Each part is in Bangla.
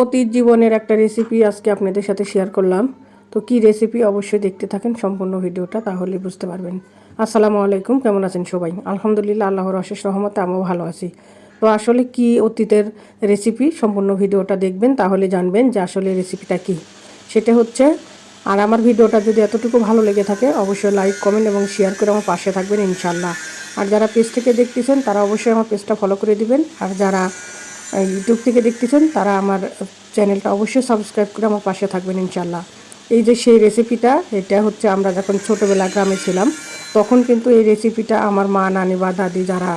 অতীত জীবনের একটা রেসিপি আজকে আপনাদের সাথে শেয়ার করলাম। তো কি রেসিপি অবশ্যই দেখতে থাকেন সম্পূর্ণ ভিডিওটা, তাহলে বুঝতে পারবেন। আসসালামু আলাইকুম, কেমন আছেন সবাই? আলহামদুলিল্লাহ, আল্লাহর অশেষ রহমতে আমিও ভালো আছি। তো আসলে কি অতীতের রেসিপি সম্পূর্ণ ভিডিওটা দেখবেন, তাহলে জানবেন যে আসলে রেসিপিটা কি। সেটা হচ্ছে, আর আমার ভিডিওটা যদি এতটুকু ভালো লেগে থাকে, অবশ্যই লাইক কমেন্ট এবং শেয়ার করে আমার পাশে থাকবেন ইনশাল্লাহ আর যারা পেজ থেকে দেখতেছেন, তারা অবশ্যই আমার পেজটা ফলো করে দিবেন। আর যারা ইউটিউব থেকে দেখতেছেন, তারা আমার চ্যানেলটা অবশ্যই সাবস্ক্রাইব করে আমার পাশে থাকবেন ইনশাল্লাহ এই যে সেই রেসিপিটা এটা হচ্ছে আমরা যখন ছোটোবেলা গ্রামে ছিলাম, তখন কিন্তু এই রেসিপিটা আমার মা, নানি বা দাদি যারা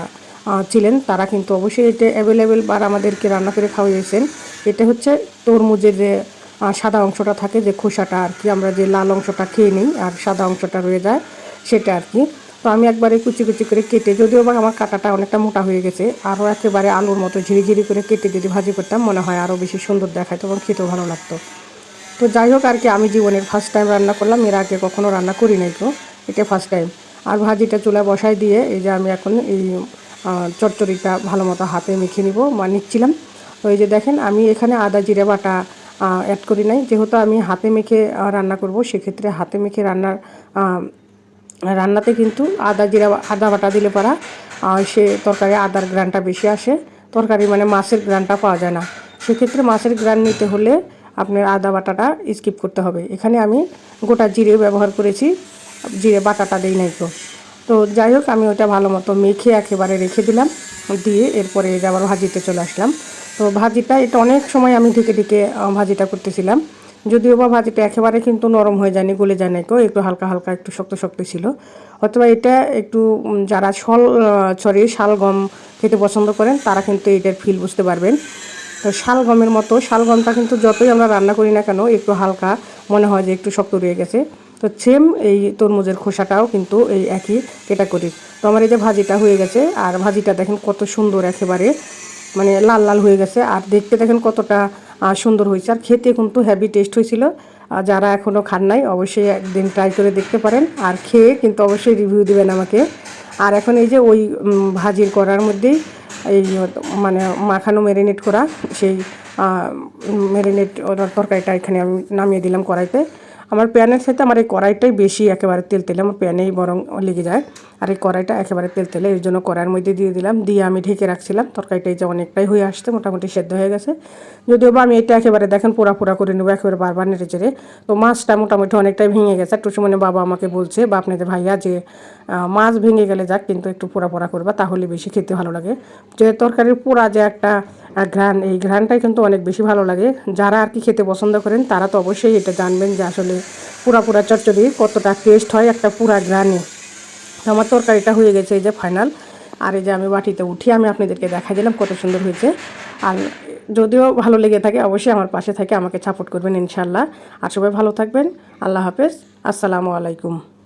ছিলেন, তারা কিন্তু অবশ্যই এটা অ্যাভেলেবেল বার আমাদেরকে রান্না করে খাওয়াইয়েছেন এটা হচ্ছে তরমুজের যে সাদা অংশটা থাকে, যে খোসাটা আর কি, আমরা যে লাল অংশটা খেয়ে নিই, আর সাদা অংশটা রয়ে যায়, সেটা আর কি। তো আমি একবারে কুচি কুচি করে কেটে, যদিও বা আমার কাটাটা অনেকটা মোটা হয়ে গেছে, আরও একেবারে আলুর মতো ঝিরিঝিরি করে কেটে যদি ভাজি করতাম, মনে হয় আরও বেশি সুন্দর দেখাতো এবং খেতেও ভালো লাগতো। তো যাই হোক আর কি, আমি জীবনের ফার্স্ট টাইম রান্না করলাম, এর আগে কখনো রান্না করি নাই তো, এটা ফার্স্ট টাইম আর ভাজিটা চুলা বসাই দিয়ে, এই যে আমি এখন এই চচ্চড়িটা ভালো মতো হাতে মেখে নিব বা নিচ্ছিলাম। এই যে দেখেন, আমি এখানে আদা, জিরে, বাটা অ্যাড করি নাই। যেহেতু আমি হাতে মেখে রান্না করব, সেক্ষেত্রে হাতে মেখে রান্নার রান্নাতে কিন্তু আদা জিরা, আদা বাটা দিলে পারা সে তরকারি আদার গ্রানটা বেশি আসে। তরকারি মানে মাছের গ্রানটা পাওয়া যায় না। সেক্ষেত্রে মাছের গ্রান নিতে হলে আপনার আদা বাটাটা স্কিপ করতে হবে। এখানে আমি গোটা জিরে ব্যবহার করেছি। জিরে বাটাটা দেই নাই তো। তো যাই হোক, আমি ওটা ভালো মতো মেখে একেবারে রেখে দিলাম। দিয়ে এরপরে আবার ভাজিতে চলে আসলাম। তো ভাজিটা, এটা অনেক সময় আমি ঢেকে ঢেকে ভাজিটা করতেছিলাম। যদিও বা ভাজিটা একেবারে কিন্তু নরম হয়ে যায়নি, গলে যায় না একটু হালকা হালকা একটু শক্ত শক্ত ছিল। অথবা এটা একটু যারা শল সরি শালগম খেতে পছন্দ করেন, তারা কিন্তু এটার ফিল বুঝতে পারবেন। তো শালগমের মতো শালগমটা কিন্তু যতই আমরা রান্না করি না কেন, একটু হালকা মনে হয় যে একটু শক্ত রয়ে গেছে। তো সেম এই তরমুজের খোসাটাও কিন্তু এই একই ক্যাটাগরির তো আমার এই যে ভাজিটা হয়ে গেছে, আর ভাজিটা দেখেন কত সুন্দর একেবারে মানে লাল লাল হয়ে গেছে, আর দেখতে দেখেন কতটা সুন্দর হয়েছে। আর খেতে কিন্তু হ্যাভি টেস্ট হয়েছিল। আর যারা এখনও খান নাই, অবশ্যই একদিন ট্রাই করে দেখতে পারেন। আর খেয়ে কিন্তু অবশ্যই রিভিউ দেবেন আমাকে। আর এখন এই যে ওই ভাজির করার মধ্যেই এই মানে মাখানো ম্যারিনেট করা, সেই ম্যারিনেট তরকারিটা এখানে আমি নামিয়ে দিলাম কড়াইতে। আমার প্যানের সাথে আমার এই কড়াইটাই বেশি একেবারে তেল তেলে আমার প্যানেই বরং লেগে যায়। আর এই কড়াইটা একেবারে তেল তেলে এর জন্য কড়াইয়ের মধ্যে দিয়ে দিলাম, দিয়ে আমি ঢেকে রাখছিলাম। তরকারিটা যে অনেকটাই হয়ে আসছে, মোটামুটি সেদ্ধ হয়ে গেছে। যদিও বা আমি এটা একেবারে দেখেন পোড়া পোড়া করে নেব, একেবারে বারবার নেড়ে চেড়ে। তো মাছটা মোটামুটি অনেকটাই ভেঙে গেছে। একটু সময় বাবা আমাকে বলছে, বা আপনাদের ভাইয়া যে মাছ ভেঙে গেলে যাক, কিন্তু একটু পোড়া পোড়া করবা, তাহলে বেশি খেতে ভালো লাগে। যে তরকারির পোড়া যে একটা আহ, ঘ্রাণ এই ঘ্রাণটাই কিন্তু অনেক বেশি ভালো লাগে। যারা আর কি খেতে পছন্দ করেন তারা তো অবশ্যই এটা জানবেন যে আসলে পুরা পুরা চচ্চড়ি কতটা টেস্ট হয় একটা পুরা ঘ্রাণে। আমার তরকারিটা হয়ে গেছে এই যে ফাইনাল আর এই যে আমি বাটিতে উঠি আমি আপনাদেরকে দেখা দিলাম কত সুন্দর হয়েছে। আর যদিও ভালো লেগে থাকে অবশ্যই আমার পাশে থাকে আমাকে সাপোর্ট করবেন ইনশাল্লাহ আর সবাই ভালো থাকবেন। আল্লাহ হাফেজ। আসসালামু আলাইকুম।